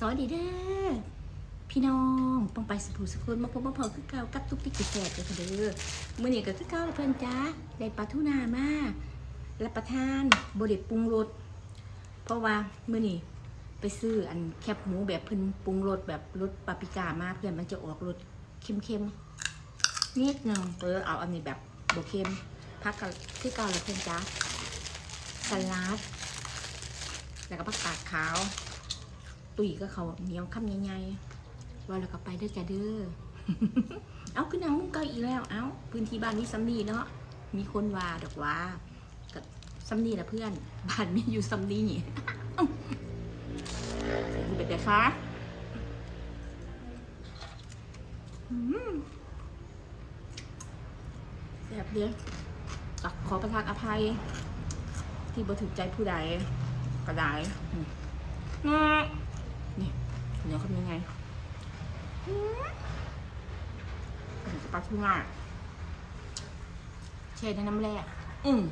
สวัสดีเด้อพี่น้องปองไปสุภูสกุลมาพบมาพอคือเก่ากับตุ๊กติ๊กกิ๊กแสบเลยค่ะเด้อมื้อนี้ก็คือเก่าแล้วเพิ่อนจ้าได้ปลาทูนามารับประทานบ่ได้ปรุงรสเพราะว่ามื้อนี้ไปซื้ออันแคบหมูแบบเพิ่นปรุงรสแบบรสปาปริก้ามาเพื่อนมันจะออกรสเค็มๆนิดนึงเออเอาอันนี้แบบโบเค็มพักกับคือเก่าแล้วเพิ่อนจ้าสลัดแล้วก็ผักกาดขาว ตุ๋ยก็เขาเหนียวคำใหญ่ๆว่าแล้วก็ไปเด้อจ้าเด้อเอาขึ้นนางมุ้งเก้าอีกแล้ว เอาพื้นที่บ้านนี้ซัมนี่เนาะมีคนว่าดอกว่ากับซัมนี่นะเพื่อนบ้านม่อยู่ซัมนี่เป็นเด็กคะอืมแซ่บเดียวขอประทานอภัย ที่บ่ถูกใจผู้ใดก็ได้อืม เดี๋ยวเขาเป็นยังไงอืมเป็นปลาทูน่าเช่ในน้ำแร่อืม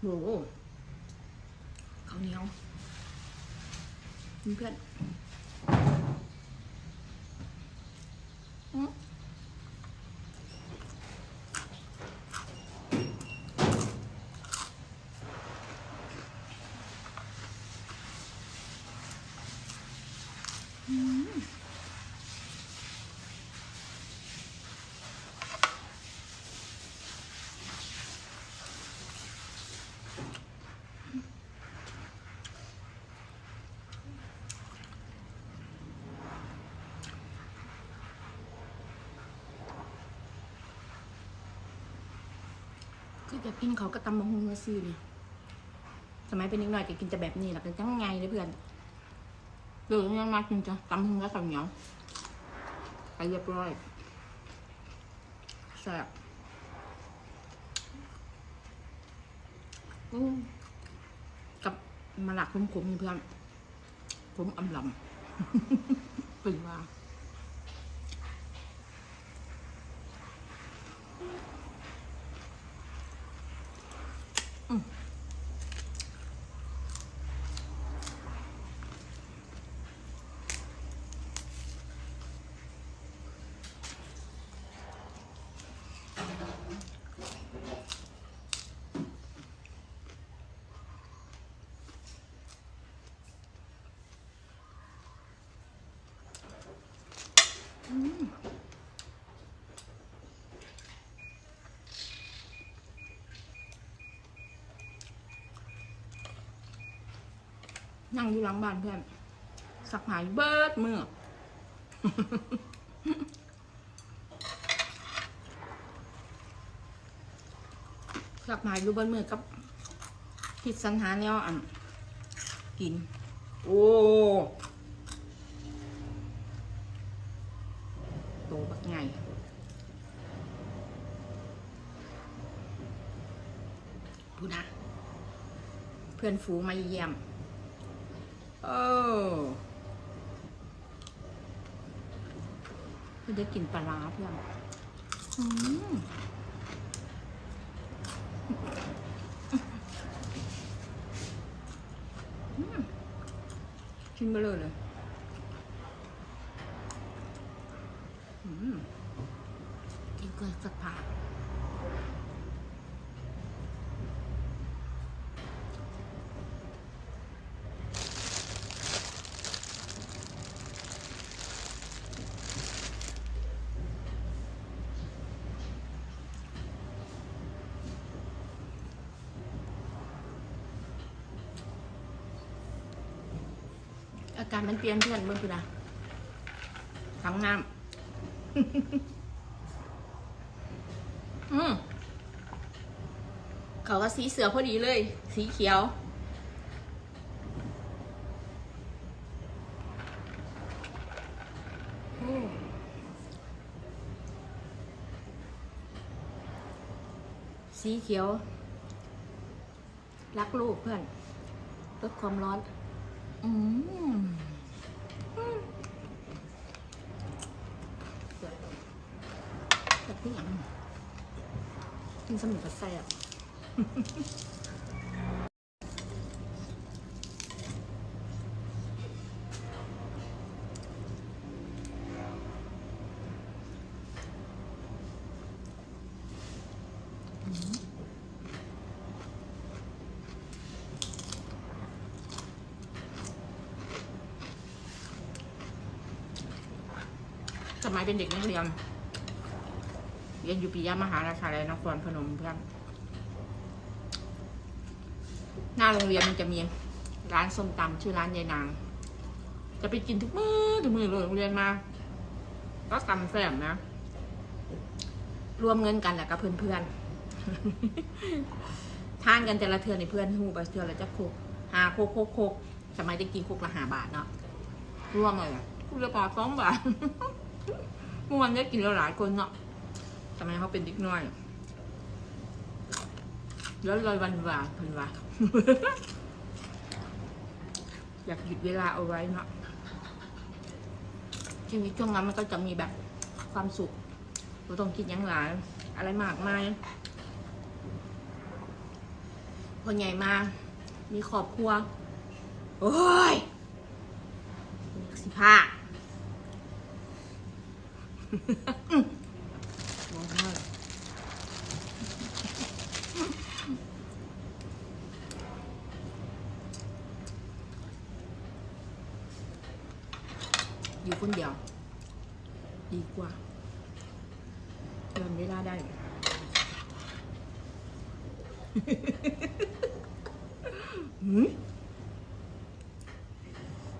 โหข้าวเหนียวเพื่อน อแบบกินเขาก็ตำบังฮงมาซื้อนี่สมัยเป็นนิดหน่อยก็กินจะแบบนี้แหละเป็นจังไงเลยเพื่อนเดี๋ยวยังมากินจะตำบังฮงแล้วข้าวเหนียวไปเรียบร้อยแซ่บกับมะละขมๆเพื่อนผมอำลำเป็นว่า นั่งอยู่หลังบ้านเพื่อน สักหายเบิดมือสักหายอยู่เบิดมือกับคิดสัญหาแนวอันกิน โอ้โตบักไงพูดนะ เพื่อนฝูงมาเยี่ยม เออเพื่อนจะกินปลาร้าเพื่อนอืมมกินไปเลยเลยกินเกินสักพัก อาการมันเปลี่ยนเพื่อนเบิ่งคือนะทำงามอืมเขาก็สีเสือพอดีเลย สีเขียว สีเขียว รักลูกเพื่อน ลดความร้อน อืมแบบนี้อย่างกินสมุนไพรแซ่บ มัยเป็นเด็กนักเรียน เรียนอยู่ปียมหาราชาลัยนครพนมเพื่อนหน้าโรงเรียนมันจะมีร้านส้มตำชื่อร้านยายนาง จะไปกินทุกมื้อทุกมื้อเลยโรงเรียนมา ก็ตำแซ่บนะ รวมเงินกันแหละกับเพื่อนๆทานกันแต่ละเทือในเพื่อนหูไปเทือละจะโคกหาโคกโคกโคกสมัยได้กินโคกละหาบาทเนาะรวมเลยอะคูละบาทสองบาท เมื่อวันได้กินแล้วหลายคนเนาะสมัยเขาเป็นเด็กน้อย แล้วลอยวันวาเพันวาอยากหยุดเวลาเอาไว้เนาะชีวิตช่วงนั้นมันก็จะมีแบบความสุขเราต้องคิดยังหลายอะไรมากมายคนใหญ่มา มีครอบครัว โอ้ยสิผ้าร้องไห้ อยู่คนเดียว ดีกว่าเดินเวลาได้ หืม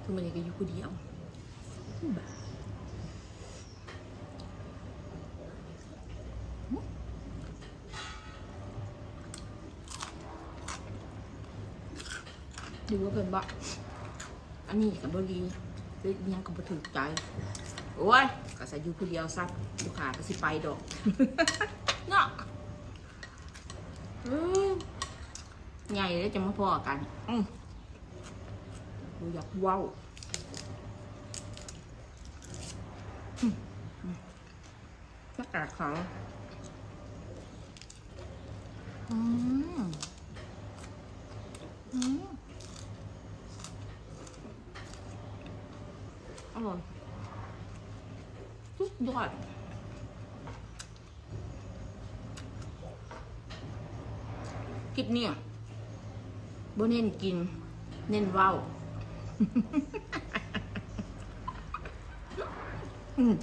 ทุกวันนี้ก็อยู่คนเดียวบ้าดูว่าเป็นบ่อันนี้กับบรี หรือยังกับบถือใจ โอ้ยก็ใส่อยู่คนเดียวซักลูกค้าก็สิไปดอก เนาะอืมใหญ่เลยจะมาพอกัน อืมดูอยากเว้าวหน้ากากเขาอืมอืม อร่อยสุดยอดคลิปเนี่ยบ่เน้นกิน เน้นว้าวอืม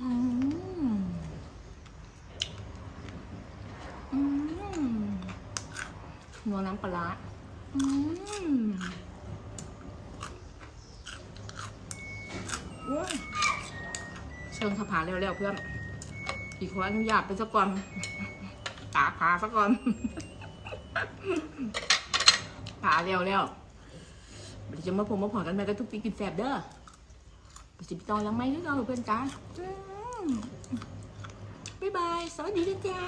อืมอืมนัวน้ำปลาอืม เชิงสะพานเร็วๆเพื่อนอีกขออนุญาตไปสักก่อนตาพาสักก่อนพาเร็วๆเดี๋ยวจะมาผมมาผ่อนกันไปกันทุกปีกินแสบเด้อไปสิบตอนยังไม่หรือเราเพื่อนจ้าบ๊ายบาย สวัสดีจ้า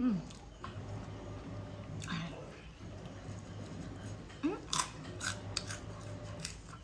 อืม